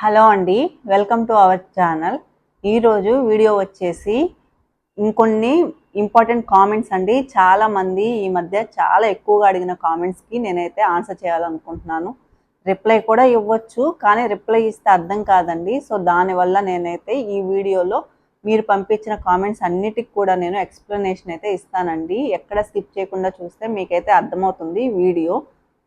Hello అండి welcome to our channel. ఈరోజు video వచ్చేసి ఇంకొన్ని ఇంపార్టెంట్ కామెంట్స్ అండి. చాలామంది ఈ మధ్య చాలా ఎక్కువగా అడిగిన కామెంట్స్కి నేనైతే ఆన్సర్ చేయాలనుకుంటున్నాను. రిప్లై కూడా ఇవ్వచ్చు కానీ రిప్లై ఇస్తే అర్థం కాదండి. సో దానివల్ల నేనైతే ఈ వీడియోలో మీరు పంపించిన కామెంట్స్ అన్నిటికి కూడా నేను ఎక్స్ప్లెనేషన్ అయితే ఇస్తానండి. ఎక్కడ స్కిప్ చేయకుండా చూస్తే మీకైతే అర్థమవుతుంది వీడియో.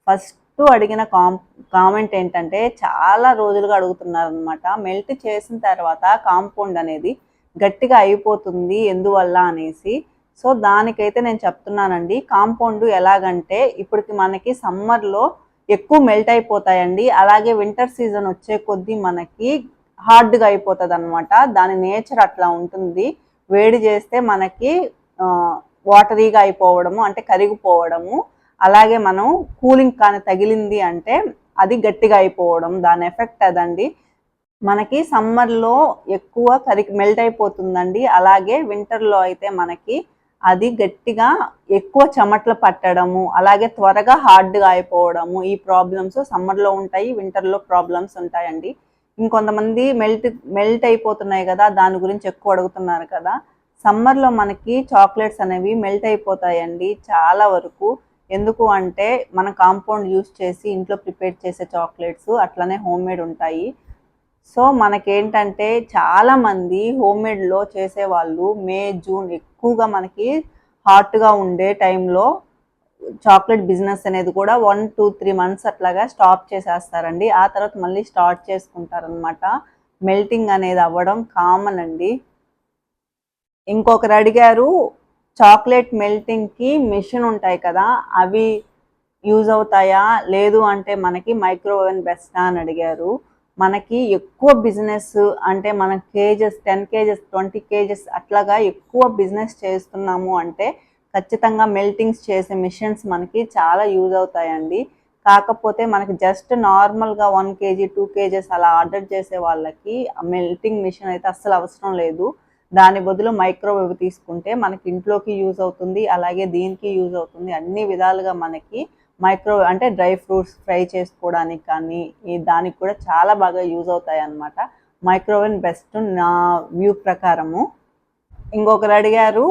ఫస్ట్ అడిగిన కామ్ కామెంట్ ఏంటంటే చాలా రోజులుగా అడుగుతున్నారు అనమాట మెల్ట్ చేసిన తర్వాత కాంపౌండ్ అనేది గట్టిగా అయిపోతుంది ఎందువల్ల అనేసి. సో దానికైతే నేను చెప్తున్నానండి. కాంపౌండ్ ఎలాగంటే ఇప్పటికి మనకి సమ్మర్లో ఎక్కువ మెల్ట్ అయిపోతాయండి. అలాగే వింటర్ సీజన్ వచ్చే కొద్దీ మనకి హార్డ్గా అయిపోతుంది అనమాట దాని నేచర్ అట్లా ఉంటుంది. వేడి చేస్తే మనకి వాటరీగా అయిపోవడము అంటే కరిగిపోవడము అలాగే మనం కూలింగ్ కానీ తగిలింది అంటే అది గట్టిగా అయిపోవడం దాని ఎఫెక్ట్ అదండి. మనకి సమ్మర్లో ఎక్కువ కరి మెల్ట్ అయిపోతుందండి. అలాగే వింటర్లో అయితే మనకి అది గట్టిగా ఎక్కువ చెమట్లు పట్టడము అలాగే త్వరగా హార్డ్గా అయిపోవడము ఈ ప్రాబ్లమ్స్ సమ్మర్లో ఉంటాయి వింటర్లో ప్రాబ్లమ్స్ ఉంటాయండి. ఇంకొంతమంది మెల్ట్ మెల్ట్ అయిపోతున్నాయి కదా దాని గురించి ఎక్కువ అడుగుతున్నారు కదా. సమ్మర్లో మనకి చాక్లెట్స్ అనేవి మెల్ట్ అయిపోతాయండి చాలా వరకు. ఎందుకు అంటే మన కాంపౌండ్ యూస్ చేసి ఇంట్లో ప్రిపేర్ చేసే చాక్లెట్స్ అట్లనే హోమ్ మేడ్ ఉంటాయి. సో మనకేంటంటే చాలామంది హోమ్ మేడ్లో చేసేవాళ్ళు మే జూన్ ఎక్కువగా మనకి హాట్గా ఉండే టైంలో చాక్లెట్ బిజినెస్ అనేది కూడా వన్ టూ త్రీ మంత్స్ అట్లాగా స్టాప్ చేసేస్తారండి. ఆ తర్వాత మళ్ళీ స్టార్ట్ చేసుకుంటారనమాట మెల్టింగ్ అనేది అవ్వడం కామన్ అండి. ఇంకొకరు అడిగారు చాక్లెట్ మెల్టింగ్కి మిషన్ ఉంటాయి కదా అవి యూజ్ అవుతాయా? లేదు అంటే మనకి మైక్రోవేవెన్ బెస్టా అని అడిగారు. మనకి ఎక్కువ బిజినెస్ అంటే మన kgs ten kgs twenty kgs అట్లాగా ఎక్కువ బిజినెస్ చేస్తున్నాము అంటే ఖచ్చితంగా మెల్టింగ్స్ చేసే మిషన్స్ మనకి చాలా యూజ్ అవుతాయండి. కాకపోతే మనకి జస్ట్ నార్మల్గా వన్ కేజీ టూ కేజెస్ అలా ఆర్డర్ చేసే వాళ్ళకి మెల్టింగ్ మిషన్ అయితే అస్సలు అవసరం లేదు. దాని బదులు మైక్రోవేవ్ తీసుకుంటే మనకి ఇంట్లోకి యూజ్ అవుతుంది అలాగే దీనికి యూజ్ అవుతుంది. అన్ని విధాలుగా మనకి మైక్రోవేవ్ అంటే డ్రై ఫ్రూట్స్ ఫ్రై చేసుకోవడానికి కానీ ఈ దానికి కూడా చాలా బాగా యూజ్ అవుతాయి అన్నమాట మైక్రోవేవ్ బెస్ట్ నా వ్యూ ప్రకారము. ఇంకొకరు అడిగారు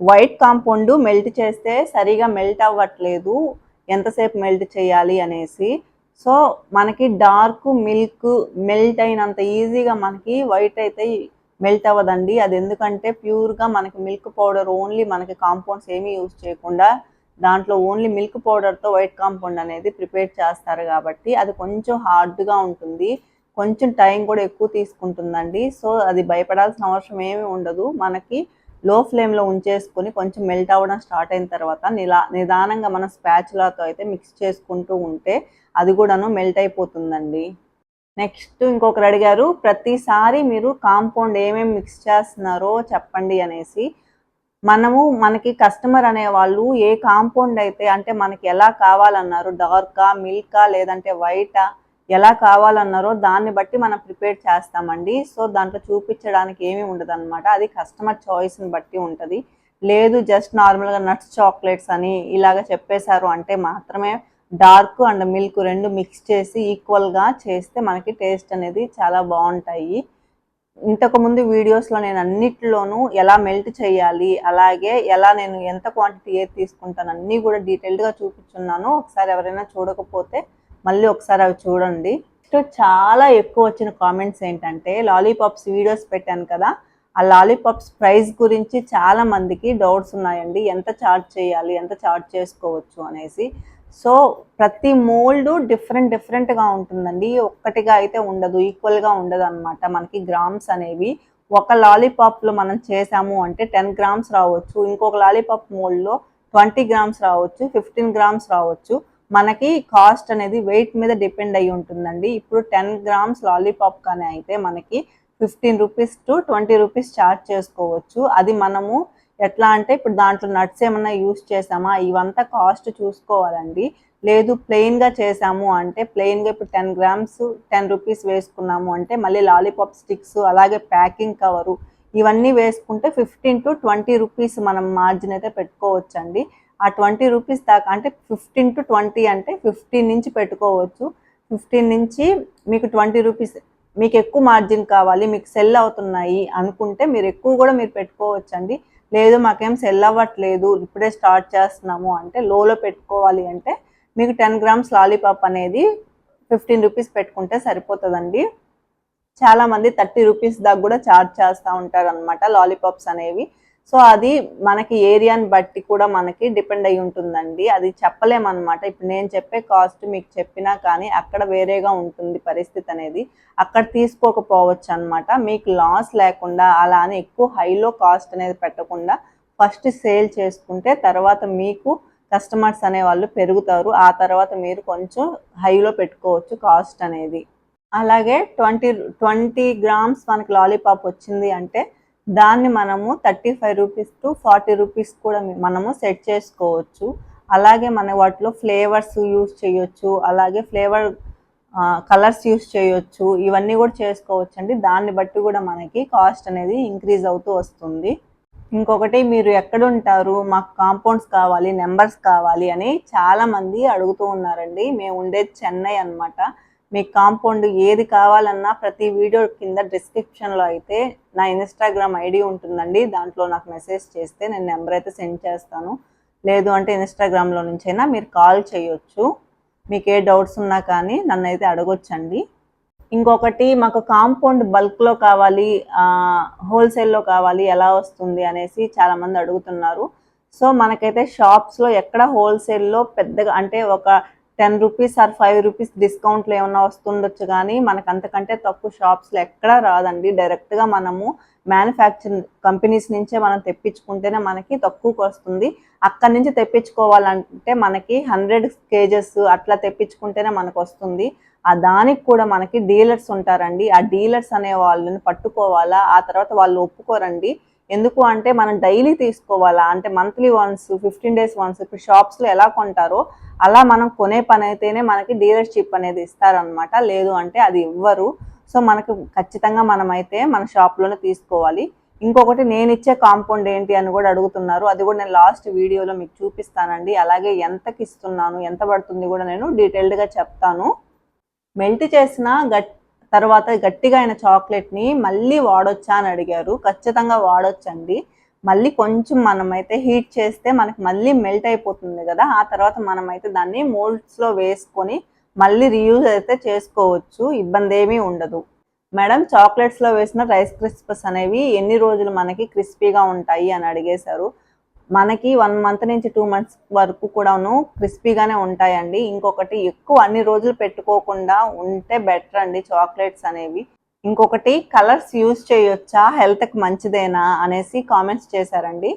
వైట్ కాంపౌండ్ మెల్ట్ చేస్తే సరిగా మెల్ట్ అవ్వట్లేదు ఎంతసేపు మెల్ట్ చేయాలి అనేసి. సో మనకి డార్క్ మిల్క్ మెల్ట్ అయినంత ఈజీగా మనకి వైట్ అయితే మెల్ట్ అవ్వదండి. అది ఎందుకంటే ప్యూర్గా మనకి మిల్క్ పౌడర్ ఓన్లీ మనకి కాంపౌండ్స్ ఏమీ యూజ్ చేయకుండా దాంట్లో ఓన్లీ మిల్క్ పౌడర్తో వైట్ కాంపౌండ్ అనేది ప్రిపేర్ చేస్తారు కాబట్టి అది కొంచెం హార్డ్గా ఉంటుంది. కొంచెం టైం కూడా ఎక్కువ తీసుకుంటుందండి. సో అది భయపడాల్సిన అవసరం ఏమీ ఉండదు. మనకి లో ఫ్లేమ్లో ఉంచేసుకొని కొంచెం మెల్ట్ అవ్వడం స్టార్ట్ అయిన తర్వాత నిలా నిదానంగా మన స్పాచులాతో అయితే మిక్స్ చేసుకుంటూ ఉంటే అది కూడాను మెల్ట్ అయిపోతుందండి. నెక్స్ట్ ఇంకొకరు అడిగారు ప్రతిసారి మీరు కాంపౌండ్ ఏమేమి మిక్స్ చేస్తున్నారో చెప్పండి అనేసి. మనము మనకి కస్టమర్ అనేవాళ్ళు ఏ కాంపౌండ్ అయితే అంటే మనకి ఎలా కావాలన్నారు డార్కా మిల్కా లేదంటే వైటా ఎలా కావాలన్నారో దాన్ని బట్టి మనం ప్రిపేర్ చేస్తామండి. సో దాంట్లో చూపించడానికి ఏమీ ఉండదు అనమాట అది కస్టమర్ చాయిస్ని బట్టి ఉంటుంది. లేదు జస్ట్ నార్మల్గా నట్స్ చాక్లెట్స్ అని ఇలాగ చెప్పేశారు అంటే మాత్రమే డార్క్ అండ్ మిల్క్ రెండు మిక్స్ చేసి ఈక్వల్గా చేస్తే మనకి టేస్ట్ అనేది చాలా బాగుంటాయి. ఇంతకుముందు వీడియోస్లో నేను అన్నిటిలోనూ ఎలా మెల్ట్ చేయాలి అలాగే ఎలా నేను ఎంత క్వాంటిటీ ఏది తీసుకుంటాను అన్నీ కూడా డీటెయిల్డ్గా చూపించున్నాను. ఒకసారి ఎవరైనా చూడకపోతే మళ్ళీ ఒకసారి అవి చూడండి. నెక్స్ట్ చాలా ఎక్కువ వచ్చిన కామెంట్స్ ఏంటంటే లాలీపాప్స్ వీడియోస్ పెట్టాను కదా ఆ లాలీపాప్స్ ప్రైస్ గురించి చాలా మందికి డౌట్స్ ఉన్నాయండి. ఎంత చార్జ్ చేయాలి ఎంత చార్జ్ చేసుకోవచ్చు అనేసి. సో ప్రతి మోల్డ్ డిఫరెంట్ డిఫరెంట్గా ఉంటుందండి. ఒక్కటిగా అయితే ఉండదు ఈక్వల్గా ఉండదు అనమాట మనకి గ్రామ్స్ అనేవి ఒక లాలీపాప్లో మనం చేసాము అంటే టెన్ గ్రామ్స్ రావచ్చు ఇంకొక లాలీపాప్ మోల్డ్లో ట్వంటీ గ్రామ్స్ రావచ్చు ఫిఫ్టీన్ గ్రామ్స్ రావచ్చు. మనకి కాస్ట్ అనేది వెయిట్ మీద డిపెండ్ అయి ఉంటుందండి. ఇప్పుడు టెన్ గ్రామ్స్ లాలీపాప్ కానీ అయితే మనకి fifteen rupees to twenty rupees charge చేసుకోవచ్చు. అది మనము ఎట్లా అంటే ఇప్పుడు దాంట్లో నట్స్ ఏమన్నా యూస్ చేసామా? ఇవంతా కాస్ట్ చూసుకోవాలండి. లేదు ప్లెయిన్గా చేసాము అంటే ప్లెయిన్గా ఇప్పుడు టెన్ గ్రామ్స్ టెన్ రూపీస్ వేసుకున్నాము అంటే మళ్ళీ లాలీపాప్ స్టిక్స్ అలాగే ప్యాకింగ్ కవరు ఇవన్నీ వేసుకుంటే ఫిఫ్టీన్ టు ట్వంటీ రూపీస్ మనం మార్జిన్ అయితే పెట్టుకోవచ్చండి. ఆ ట్వంటీ రూపీస్ దాకా అంటే ఫిఫ్టీన్ టు ట్వంటీ అంటే ఫిఫ్టీన్ నుంచి పెట్టుకోవచ్చు. ఫిఫ్టీన్ నుంచి మీకు ట్వంటీ రూపీస్ మీకు ఎక్కువ మార్జిన్ కావాలి మీకు సెల్ అవుతున్నాయి అనుకుంటే మీరు ఎక్కువ కూడా మీరు పెట్టుకోవచ్చండి. లేదు మాకేం సెల్ అవ్వట్లేదు ఇప్పుడే స్టార్ట్ చేస్తున్నాము అంటే లోలో పెట్టుకోవాలి అంటే మీకు టెన్ గ్రామ్స్ లాలీపాప్ అనేది ఫిఫ్టీన్ రూపీస్ పెట్టుకుంటే సరిపోతుందండి. చాలా మంది థర్టీ రూపీస్ దాకా కూడా ఛార్జ్ చేస్తూ ఉంటారు అనమాట లాలీపాప్స్ అనేవి. సో అది మనకి ఏరియాని బట్టి కూడా మనకి డిపెండ్ అయి ఉంటుందండి. అది చెప్పలేమన్నమాట. ఇప్పుడు నేను చెప్పే కాస్ట్ మీకు చెప్పినా కానీ అక్కడ వేరేగా ఉంటుంది పరిస్థితి అనేది. అక్కడ తీసుకోకపోవచ్చు అనమాట మీకు లాస్ లేకుండా అలా అని ఎక్కువ హైలో కాస్ట్ అనేది పెట్టకుండా ఫస్ట్ సేల్ చేసుకుంటే తర్వాత మీకు కస్టమర్స్ అనే వాళ్ళు పెరుగుతారు. ఆ తర్వాత మీరు కొంచెం హైలో పెట్టుకోవచ్చు కాస్ట్ అనేది. అలాగే ట్వంటీ ట్వంటీ గ్రామ్స్ మనకి లాలీపాప్ వచ్చింది అంటే దాన్ని మనము thirty five rupees to forty rupees కూడా మనము సెట్ చేసుకోవచ్చు. అలాగే మన వాటిలో ఫ్లేవర్స్ యూస్ చేయొచ్చు అలాగే ఫ్లేవర్ కలర్స్ యూస్ చేయొచ్చు ఇవన్నీ కూడా చేసుకోవచ్చు అండి దాన్ని బట్టి కూడా మనకి కాస్ట్ అనేది ఇంక్రీజ్ అవుతూ వస్తుంది. ఇంకొకటి మీరు ఎక్కడుంటారు మాకు కాంపౌండ్స్ కావాలి నెంబర్స్ కావాలి అని చాలామంది అడుగుతూ ఉన్నారండి. మేము ఉండేది చెన్నై అనమాట మీకు కాంపౌండ్ ఏది కావాలన్నా ప్రతి వీడియో కింద డిస్క్రిప్షన్లో అయితే నా ఇన్స్టాగ్రామ్ ఐడి ఉంటుందండి. దాంట్లో నాకు మెసేజ్ చేస్తే నేను నెంబర్ అయితే సెండ్ చేస్తాను. లేదు అంటే ఇన్స్టాగ్రామ్లో నుంచైనా మీరు కాల్ చేయొచ్చు. మీకు ఏ డౌట్స్ ఉన్నా కానీ నన్ను అయితే అడగొచ్చండి. ఇంకొకటి మాకు కాంపౌండ్ బల్క్లో కావాలి హోల్సేల్లో కావాలి ఎలా వస్తుంది అనేసి చాలామంది అడుగుతున్నారు. సో మనకైతే షాప్స్లో ఎక్కడ హోల్సేల్లో పెద్దగా అంటే ఒక ten rupees or five rupees డిస్కౌంట్లు ఏమైనా వస్తుండొచ్చు కానీ మనకు అంతకంటే తక్కువ షాప్స్లో ఎక్కడా రాదండి. డైరెక్ట్గా మనము మ్యానుఫ్యాక్చరింగ్ కంపెనీస్ నుంచే మనం తెప్పించుకుంటేనే మనకి తక్కువకి వస్తుంది. అక్కడి నుంచి తెప్పించుకోవాలంటే మనకి హండ్రెడ్ కేజెస్ అట్లా తెప్పించుకుంటేనే మనకు వస్తుంది. ఆ దానికి కూడా మనకి డీలర్స్ ఉంటారండి. ఆ డీలర్స్ అనే వాళ్ళని పట్టుకోవాలా? ఆ తర్వాత వాళ్ళు ఒప్పుకోరండి. ఎందుకు అంటే మనం డైలీ తీసుకోవాలా? అంటే monthly once fifteen days once ఇప్పుడు షాప్స్లో ఎలా కొంటారో అలా మనం కొనే పని అయితేనే మనకి డీలర్షిప్ అనేది ఇస్తారనమాట లేదు అంటే అది ఇవ్వరు. సో మనకు ఖచ్చితంగా మనమైతే మన షాప్లోనే తీసుకోవాలి. ఇంకొకటి నేను ఇచ్చే కాంపౌండ్ ఏంటి అని కూడా అడుగుతున్నారు. అది కూడా నేను లాస్ట్ వీడియోలో మీకు చూపిస్తానండి. అలాగే ఎంతకి ఇస్తున్నాను ఎంత పడుతుంది కూడా నేను డీటెయిల్డ్గా చెప్తాను. మెల్ట్ చేసిన గట్ తర్వాత గట్టిగా అయిన చాక్లెట్ని మళ్ళీ వాడొచ్చా అని అడిగారు. ఖచ్చితంగా వాడొచ్చండి. మళ్ళీ కొంచెం మనమైతే హీట్ చేస్తే మనకి మళ్ళీ మెల్ట్ అయిపోతుంది కదా. ఆ తర్వాత మనమైతే దాన్ని మోల్డ్స్లో వేసుకొని మళ్ళీ రీయూజ్ అయితే చేసుకోవచ్చు. ఇబ్బంది ఏమీ ఉండదు. మేడం చాక్లెట్స్లో వేసిన రైస్ క్రిస్పస్ అనేవి ఎన్ని రోజులు మనకి క్రిస్పీగా ఉంటాయి అని అడిగేశారు. మనకి వన్ మంత్ నుంచి టూ మంత్స్ వరకు కూడాను క్రిస్పీగానే ఉంటాయండి. ఇంకొకటి ఎక్కువ అన్ని రోజులు పెట్టుకోకుండా ఉంటే బెటర్ అండి చాక్లెట్స్ అనేవి. ఇంకొకటి కలర్స్ యూజ్ చేయొచ్చా? హెల్త్కి మంచిదేనా? అనేసి కామెంట్స్ చేశారండి.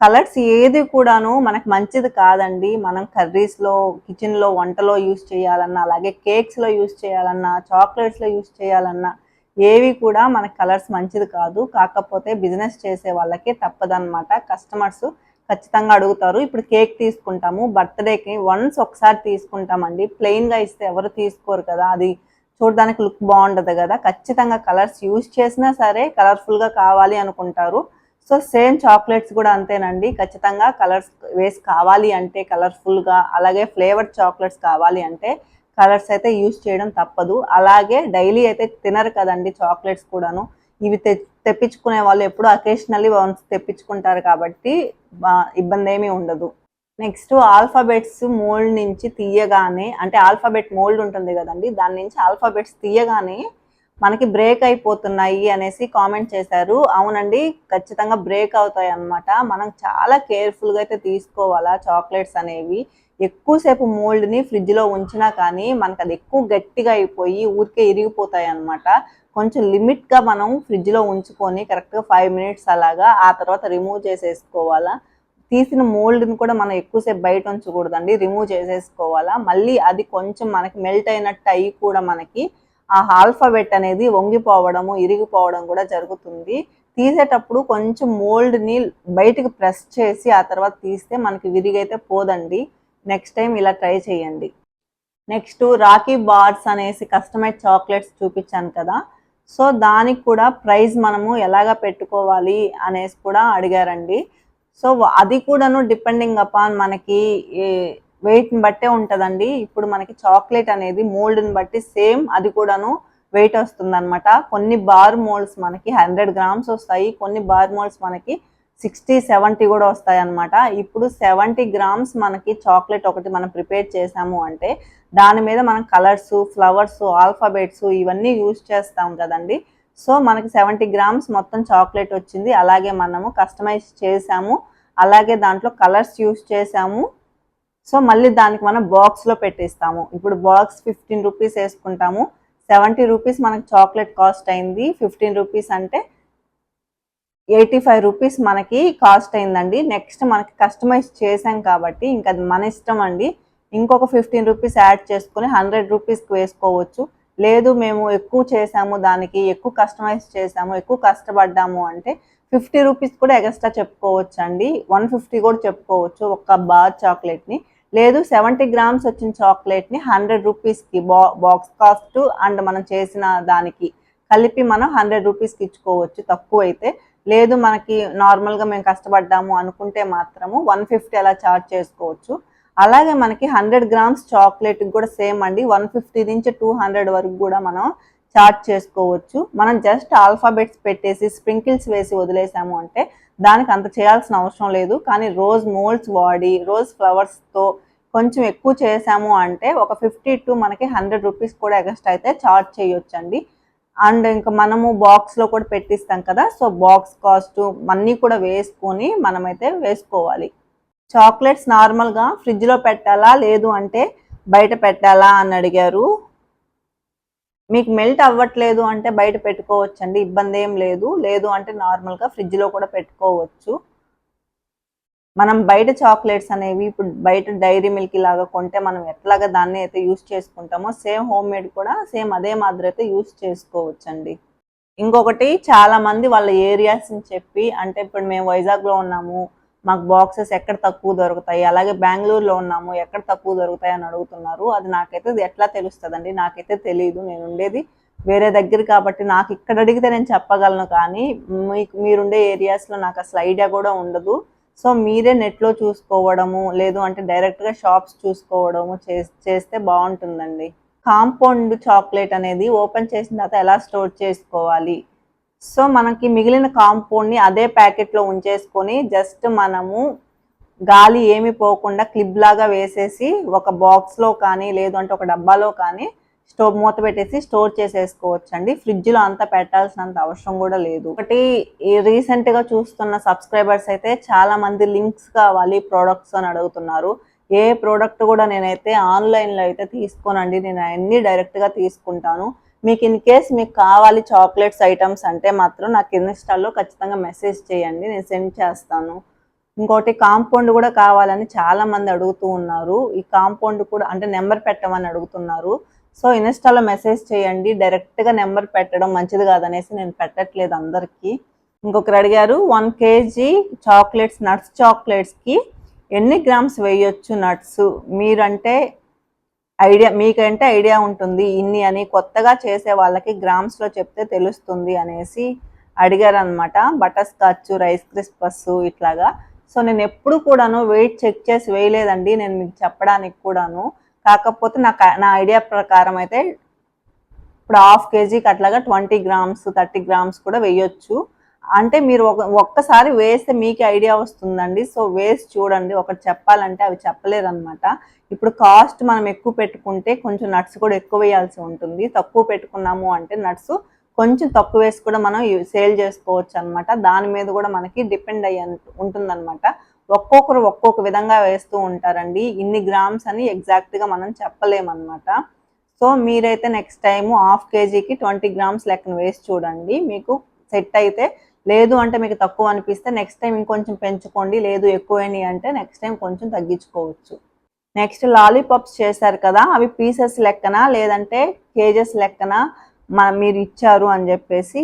కలర్స్ ఏది కూడాను మనకు మంచిది కాదండి. మనం కర్రీస్లో కిచెన్లో వంటలో యూజ్ చేయాలన్నా అలాగే కేక్స్లో యూజ్ చేయాలన్నా చాక్లెట్స్లో యూజ్ చేయాలన్నా ఏవి కూడా మనకి కలర్స్ మంచిది కాదు. కాకపోతే బిజినెస్ చేసే వాళ్ళకి తప్పదనమాట కస్టమర్స్ ఖచ్చితంగా అడుగుతారు. ఇప్పుడు కేక్ తీసుకుంటాము బర్త్డేకి వన్స్ ఒకసారి తీసుకుంటామండి. ప్లెయిన్గా ఇస్తే ఎవరు తీసుకోరు కదా. అది చూడడానికి లుక్ బాగుండదు కదా. ఖచ్చితంగా కలర్స్ యూజ్ చేసినా సరే కలర్ఫుల్గా కావాలి అనుకుంటారు. సో సేమ్ చాక్లెట్స్ కూడా అంతేనండి. ఖచ్చితంగా కలర్స్ వేసి కావాలి అంటే కలర్ఫుల్గా అలాగే ఫ్లేవర్డ్ చాక్లెట్స్ కావాలి అంటే కలర్స్ అయితే యూజ్ చేయడం తప్పదు. అలాగే డైలీ అయితే తినరు కదండి చాక్లెట్స్ కూడాను. ఇవి తె తెప్పించుకునే వాళ్ళు ఎప్పుడు అకేషనల్లీ వన్స్ తెప్పించుకుంటారు కాబట్టి ఇబ్బంది ఏమీ ఉండదు. నెక్స్ట్ ఆల్ఫాబెట్స్ మోల్డ్ నుంచి తీయగానే అంటే ఆల్ఫాబెట్ మోల్డ్ ఉంటుంది కదండి దాని నుంచి ఆల్ఫాబెట్స్ తీయగానే మనకి బ్రేక్ అయిపోతున్నాయి అనేసి కామెంట్ చేశారు. అవునండి ఖచ్చితంగా బ్రేక్ అవుతాయి అన్నమాట మనం చాలా కేర్ఫుల్గా అయితే తీసుకోవాలా చాక్లెట్స్ అనేవి. ఎక్కువసేపు మోల్డ్ని ఫ్రిడ్జ్లో ఉంచినా కానీ మనకు అది ఎక్కువ గట్టిగా అయిపోయి ఊరికే ఇరిగిపోతాయి అనమాట కొంచెం లిమిట్గా మనం ఫ్రిడ్జ్లో ఉంచుకొని కరెక్ట్గా ఫైవ్ మినిట్స్ అలాగా ఆ తర్వాత రిమూవ్ చేసేసుకోవాలా? తీసిన మోల్డ్ని కూడా మనం ఎక్కువసేపు బయట ఉంచకూడదండి రిమూవ్ చేసేసుకోవాలా? మళ్ళీ అది కొంచెం మనకి మెల్ట్ అయినట్టు అయ్యి కూడా మనకి ఆ ఆల్ఫాబెట్ అనేది వంగిపోవడము ఇరిగిపోవడం కూడా జరుగుతుంది. తీసేటప్పుడు కొంచెం మోల్డ్ని బయటకు ప్రెస్ చేసి ఆ తర్వాత తీస్తే మనకి విరిగైతే పోదండి. నెక్స్ట్ టైం ఇలా ట్రై చేయండి. నెక్స్ట్ రాఖీ బార్స్ అనేసి కస్టమైజ్ చాక్లెట్స్ చూపించాను కదా. సో దానికి కూడా ప్రైస్ మనము ఎలాగ పెట్టుకోవాలి అనేసి కూడా అడిగారండి. సో అది కూడాను డిపెండింగ్ అపాన్ మనకి వెయిట్ని బట్టే ఉంటుందండి. ఇప్పుడు మనకి చాక్లెట్ అనేది మోల్డ్ని బట్టి సేమ్ అది కూడాను వెయిట్ వస్తుంది అనమాట కొన్ని బార్ మోల్డ్స్ మనకి హండ్రెడ్ గ్రామ్స్ వస్తాయి. కొన్ని బార్ మోల్డ్స్ మనకి సిక్స్టీ సెవెంటీ కూడా వస్తాయి అన్నమాట ఇప్పుడు సెవెంటీ గ్రామ్స్ మనకి చాక్లెట్ ఒకటి మనం ప్రిపేర్ చేసాము అంటే దాని మీద మనం కలర్స్ ఫ్లవర్స్ ఆల్ఫాబెట్స్ ఇవన్నీ యూజ్ చేస్తాం కదండి. సో మనకి సెవెంటీ గ్రామ్స్ మొత్తం చాక్లెట్ వచ్చింది. అలాగే మనము కస్టమైజ్ చేసాము. అలాగే దాంట్లో కలర్స్ యూజ్ చేసాము. సో మళ్ళీ దానికి మనం బాక్స్లో పెట్టిస్తాము. ఇప్పుడు బాక్స్ ఫిఫ్టీన్ రూపీస్ వేసుకుంటాము. సెవెంటీ రూపీస్ మనకి చాక్లెట్ కాస్ట్ అయింది. ఫిఫ్టీన్ రూపీస్ అంటే ఎయిటీ ఫైవ్ రూపీస్ మనకి కాస్ట్ అయిందండి. నెక్స్ట్ మనకి కస్టమైజ్ చేసాం కాబట్టి ఇంకా అది మన ఇష్టం అండి. ఇంకొక ఫిఫ్టీన్ రూపీస్ యాడ్ చేసుకుని హండ్రెడ్ రూపీస్కి వేసుకోవచ్చు. లేదు మేము ఎక్కువ చేసాము దానికి ఎక్కువ కస్టమైజ్ చేసాము ఎక్కువ కష్టపడ్డాము అంటే ఫిఫ్టీ రూపీస్ కూడా ఎక్స్ట్రా చెప్పుకోవచ్చు అండి వన్ ఫిఫ్టీ కూడా చెప్పుకోవచ్చు ఒక బార్ చాక్లెట్ని. లేదు సెవెంటీ గ్రామ్స్ వచ్చిన చాక్లెట్ని హండ్రెడ్ రూపీస్కి బా బాక్స్ కాస్ట్ అండ్ మనం చేసిన దానికి కలిపి మనం హండ్రెడ్ రూపీస్కి ఇచ్చుకోవచ్చు తక్కువ అయితే లేదు మనకి నార్మల్గా మేము కష్టపడ్డాము అనుకుంటే మాత్రము వన్ ఫిఫ్టీ అలా చార్జ్ చేసుకోవచ్చు. అలాగే మనకి హండ్రెడ్ గ్రామ్స్ చాక్లెట్ కూడా సేమ్ అండి. వన్ ఫిఫ్టీ నుంచి టూ హండ్రెడ్ వరకు కూడా మనం చార్జ్ చేసుకోవచ్చు. మనం జస్ట్ ఆల్ఫాబెట్స్ పెట్టేసి స్ప్రింకిల్స్ వేసి వదిలేసాము అంటే దానికి అంత చేయాల్సిన అవసరం లేదు. కానీ రోజ్ మోల్డ్స్ వాడి రోజ్ ఫ్లవర్స్తో కొంచెం ఎక్కువ చేసాము అంటే ఒక ఫిఫ్టీ టు మనకి హండ్రెడ్ రూపీస్ కూడా ఎక్స్ట్రా అయితే చార్జ్ చేయొచ్చండి. అండ్ ఇంకా మనము బాక్స్లో కూడా పెట్టిస్తాం కదా సో బాక్స్ కాస్ట్ అన్నీ కూడా వేసుకొని మనమైతే వేసుకోవాలి. చాక్లెట్స్ నార్మల్గా ఫ్రిడ్జ్లో పెట్టాలా లేదు అంటే బయట పెట్టాలా అని అడిగారు. మీకు మెల్ట్ అవ్వట్లేదు అంటే బయట పెట్టుకోవచ్చు అండి ఇబ్బంది ఏం లేదు. లేదు అంటే నార్మల్గా ఫ్రిడ్జ్లో కూడా పెట్టుకోవచ్చు. మనం బయట చాక్లెట్స్ అనేవి ఇప్పుడు బయట డైరీ మిల్క్ లాగా కొంటే మనం ఎట్లాగా దాన్ని అయితే యూస్ చేసుకుంటామో సేమ్ హోమ్ మేడ్ కూడా సేమ్ అదే మాదిరి అయితే యూస్ చేసుకోవచ్చు అండి ఇంకొకటి చాలా మంది వాళ్ళ ఏరియాస్ అని చెప్పి అంటే ఇప్పుడు మేము వైజాగ్లో ఉన్నాము మాకు బాక్సెస్ ఎక్కడ తక్కువ దొరుకుతాయి అలాగే బెంగళూరులో ఉన్నాము ఎక్కడ తక్కువ దొరుకుతాయి అని అడుగుతున్నారు అది నాకైతే ఎట్లా తెలుస్తుందండి? నాకైతే తెలియదు నేను ఉండేది వేరే దగ్గర కాబట్టి నాకు ఇక్కడ అడిగితే నేను చెప్పగలను కానీ మీకు మీరుండే ఏరియాస్లో నాకు అసలు ఐడియా కూడా ఉండదు. సో మీరే నెట్లో చూసుకోవడము లేదు అంటే డైరెక్ట్గా షాప్స్ చూసుకోవడము చేస్తే బాగుంటుందండి. కాంపౌండ్ చాక్లెట్ అనేది ఓపెన్ చేసిన తర్వాత ఎలా స్టోర్ చేసుకోవాలి? సో మనకి మిగిలిన కాంపౌండ్ని అదే ప్యాకెట్లో ఉంచేసుకొని జస్ట్ మనము గాలి ఏమి పోకుండా క్లిప్ లాగా వేసేసి ఒక బాక్స్లో కానీ లేదు అంటే ఒక డబ్బాలో కానీ స్టోవ్ మూత పెట్టేసి స్టోర్ చేసేసుకోవచ్చు అండి ఫ్రిడ్జ్లో అంతా పెట్టాల్సినంత అవసరం కూడా లేదు. ఒకటి రీసెంట్గా చూస్తున్న సబ్స్క్రైబర్స్ అయితే చాలా మంది లింక్స్ కావాలి ప్రోడక్ట్స్ అని అడుగుతున్నారు. ఏ ప్రోడక్ట్ కూడా నేనైతే ఆన్లైన్లో అయితే తీసుకోనండి. నేను అన్ని డైరెక్ట్గా తీసుకుంటాను. మీకు ఇన్ కేస్ మీకు కావాలి చాక్లెట్స్ ఐటమ్స్ అంటే మాత్రం నాకు ఇన్స్టాల్లో ఖచ్చితంగా మెసేజ్ చేయండి. నేను సెండ్ చేస్తాను. ఇంకోటి కాంపౌండ్ కూడా కావాలని చాలా మంది అడుగుతూ ఉన్నారు. ఈ కాంపౌండ్ కూడా అంటే నెంబర్ పెట్టమని అడుగుతున్నారు. సో ఇన్స్టాలో మెసేజ్ చేయండి డైరెక్ట్గా నెంబర్ పెట్టడం మంచిది కాదనేసి నేను పెట్టట్లేదు అందరికీ. ఇంకొకరు అడిగారు వన్ కేజీ చాక్లెట్స్ నట్స్ చాక్లెట్స్కి ఎన్ని గ్రామ్స్ వేయొచ్చు నట్స్? మీరంటే ఐడియా మీకంటే ఐడియా ఉంటుంది ఇన్ని అని కొత్తగా చేసే వాళ్ళకి గ్రామ్స్లో చెప్తే తెలుస్తుంది అనేసి అడిగారు అనమాట బటర్ స్కాచ్ రైస్ క్రిస్పస్ ఇట్లాగా. సో నేను ఎప్పుడు కూడాను వెయిట్ చెక్ చేసి వేయలేదండి నేను మీకు చెప్పడానికి కూడాను. కాకపోతే నాకు నా ఐడియా ప్రకారం అయితే ఇప్పుడు హాఫ్ కేజీకి అట్లాగా ట్వంటీ గ్రామ్స్ థర్టీ గ్రామ్స్ కూడా వేయొచ్చు. అంటే మీరు ఒక ఒక్కసారి వేస్తే మీకు ఐడియా వస్తుందండి. సో వేసి చూడండి. ఒకటి చెప్పాలంటే అవి చెప్పలేరు అనమాట ఇప్పుడు కాస్ట్ మనం ఎక్కువ పెట్టుకుంటే కొంచెం నట్స్ కూడా ఎక్కువ వేయాల్సి ఉంటుంది. తక్కువ పెట్టుకున్నాము అంటే నట్స్ కొంచెం తక్కువ వేసి కూడా మనం సేల్ చేసుకోవచ్చు అనమాట దాని మీద కూడా మనకి డిపెండ్ అయ్యి ఉంటుందన్నమాట. ఒక్కొక్కరు ఒక్కొక్క విధంగా వేస్తూ ఉంటారండి. ఇన్ని గ్రామ్స్ అని ఎగ్జాక్ట్గా మనం చెప్పలేమన్నమాట. సో మీరైతే నెక్స్ట్ టైము హాఫ్ కేజీకి ట్వంటీ గ్రామ్స్ లెక్కన వేసి చూడండి. మీకు సెట్ అయితే లేదు అంటే మీకు తక్కువ అనిపిస్తే నెక్స్ట్ టైం ఇంకొంచెం పెంచుకోండి. లేదు ఎక్కువైనాయి అంటే నెక్స్ట్ టైం కొంచెం తగ్గించుకోవచ్చు. నెక్స్ట్ లాలీపాప్స్ చేశారు కదా అవి పీసెస్ లెక్కన? లేదంటే కేజెస్ లెక్కన? మీరు ఇచ్చారు అని చెప్పేసి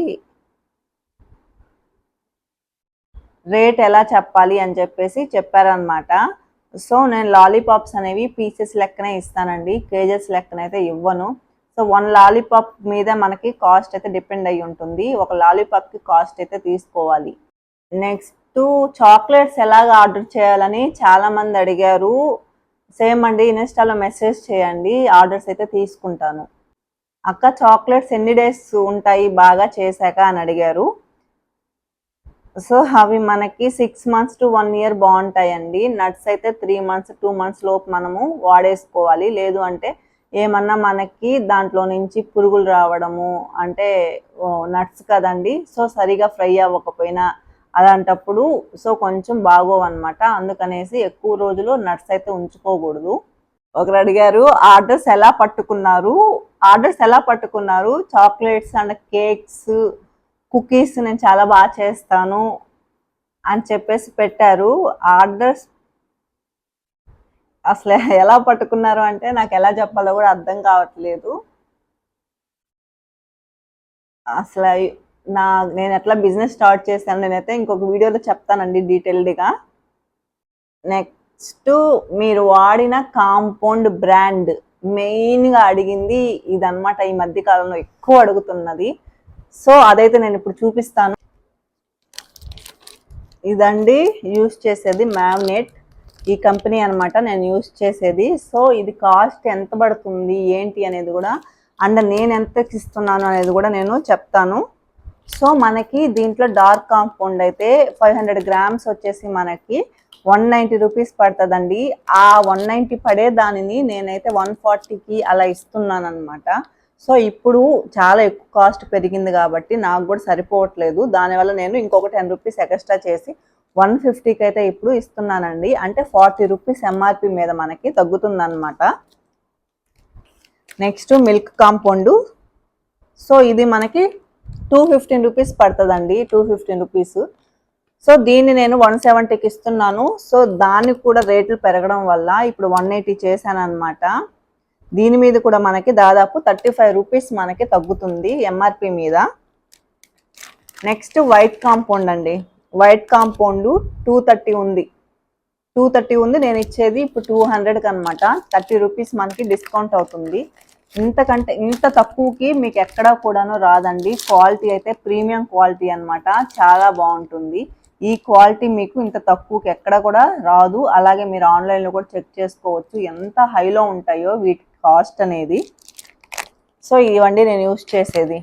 రేట్ ఎలా చెప్పాలి అని చెప్పేసి చెప్పారనమాట సో నేను లాలీపాప్స్ అనేవి పీసెస్ లెక్కనే ఇస్తానండి. కేజెస్ లెక్కన అయితే ఇవ్వను. సో వన్ లాలీపాప్ మీద మనకి కాస్ట్ అయితే డిపెండ్ అయి ఉంటుంది. ఒక లాలీపాప్కి కాస్ట్ అయితే తీసుకోవాలి. నెక్స్ట్ చాక్లెట్స్ ఎలాగ ఆర్డర్ చేయాలని చాలామంది అడిగారు. సేమ్ అండి ఇన్స్టాలో మెసేజ్ చేయండి. ఆర్డర్స్ అయితే తీసుకుంటాను. అక్క చాక్లెట్స్ ఎన్ని డేస్ ఉంటాయి బాగా చేశాక అని అడిగారు. సో అవి మనకి six months to one year బాగుంటాయండి. నట్స్ అయితే త్రీ మంత్స్ టూ మంత్స్ లోపు మనము వాడేసుకోవాలి. లేదు అంటే ఏమన్నా మనకి దాంట్లో నుంచి పురుగులు రావడము అంటే నట్స్ కదండి. సో సరిగా ఫ్రై అవ్వకపోయినా అలాంటప్పుడు సో కొంచెం బాగోవన్నమాట అందుకనేసి ఎక్కువ రోజులు నట్స్ అయితే ఉంచుకోకూడదు. ఒకరు అడిగారు ఆర్డర్స్ ఎలా పట్టుకున్నారు? ఆర్డర్స్ ఎలా పట్టుకున్నారు? చాక్లెట్స్ అండ్ కేక్స్ కుకీస్ నేను చాలా బాగా చేస్తాను అని చెప్పేసి పెట్టారు. ఆర్డర్స్ అసలు ఎలా పట్టుకున్నారు అంటే నాకు ఎలా చెప్పాలో కూడా అర్థం కావట్లేదు. అసలు నా నేను ఎట్లా బిజినెస్ స్టార్ట్ చేశాను నేనైతే ఇంకొక వీడియోలో చెప్తానండి డీటెయిల్డ్గా. నెక్స్ట్ మీరు వాడిన కాంపౌండ్ బ్రాండ్ మెయిన్గా అడిగింది ఇదన్నమాట ఈ మధ్య కాలంలో ఎక్కువ అడుగుతున్నది. సో అదైతే నేను ఇప్పుడు చూపిస్తాను. ఇదండి యూస్ చేసేది మ్యాగ్నెట్. ఈ కంపెనీ అనమాట నేను యూస్ చేసేది. సో ఇది కాస్ట్ ఎంత పడుతుంది ఏంటి అనేది కూడా అండ్ నేను ఎంత ఇస్తున్నాను అనేది కూడా నేను చెప్తాను. సో మనకి దీంట్లో డార్క్ కాంపౌండ్ అయితే ఫైవ్ హండ్రెడ్ గ్రామ్స్ వచ్చేసి మనకి వన్ నైంటీ రూపీస్ పడుతుందండి. ఆ వన్ నైంటీ పడే దానిని నేనైతే వన్ ఫార్టీకి అలా ఇస్తున్నాను అనమాట సో ఇప్పుడు చాలా ఎక్కువ కాస్ట్ పెరిగింది కాబట్టి నాకు కూడా సరిపోవట్లేదు. దానివల్ల నేను ఇంకొక టెన్ రూపీస్ ఎక్స్ట్రా చేసి వన్ ఫిఫ్టీకి అయితే ఇప్పుడు ఇస్తున్నానండి. అంటే ఫార్టీ రూపీస్ ఎంఆర్పి మీద మనకి తగ్గుతుందన్నమాట. నెక్స్ట్ మిల్క్ కాంపౌండ్ సో ఇది మనకి టూ ఫిఫ్టీన్ రూపీస్ పడుతుందండి టూ ఫిఫ్టీన్ రూపీస్ సో దీన్ని నేను వన్ సెవెంటీకి ఇస్తున్నాను. సో దానికి కూడా రేట్లు పెరగడం వల్ల ఇప్పుడు వన్ ఎయిటీ చేశాను అనమాట దీని మీద కూడా మనకి దాదాపు థర్టీ ఫైవ్ రూపీస్ మనకి తగ్గుతుంది ఎంఆర్పి మీద. నెక్స్ట్ వైట్ కాంపౌండ్ అండి. వైట్ కాంపౌండ్ టూ థర్టీ ఉంది. టూ థర్టీ ఉంది. నేను ఇచ్చేది ఇప్పుడు టూ హండ్రెడ్కి అనమాట థర్టీ రూపీస్ మనకి డిస్కౌంట్ అవుతుంది. ఇంతకంటే ఇంత తక్కువకి మీకు ఎక్కడా కూడాను రాదండి. క్వాలిటీ అయితే ప్రీమియం క్వాలిటీ అనమాట చాలా బాగుంటుంది. ఈ క్వాలిటీ మీకు ఇంత తక్కువకి ఎక్కడ కూడా రాదు. అలాగే మీరు ఆన్లైన్లో కూడా చెక్ చేసుకోవచ్చు. ఎంత హైలో ఉంటాయో వీటి కాస్ట్ అనేది. సో ఇవండి నేను యూస్ చేసేది.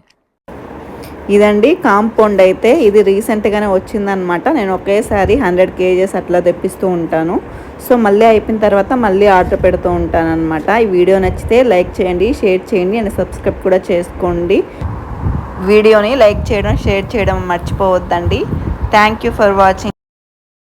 ఇదండి కాంపౌండ్ అయితే. ఇది రీసెంట్గానే వచ్చిందనమాట నేను ఒకేసారి హండ్రెడ్ కేజెస్ అట్లా తెప్పిస్తూ ఉంటాను. సో మళ్ళీ అయిపోయిన తర్వాత మళ్ళీ ఆర్డర్ పెడుతూ ఉంటాను అనమాట ఈ వీడియో నచ్చితే లైక్ చేయండి షేర్ చేయండి అండ్ సబ్స్క్రైబ్ కూడా చేసుకోండి. వీడియోని లైక్ చేయడం షేర్ చేయడం మర్చిపోవద్దండి. Thank you for watching.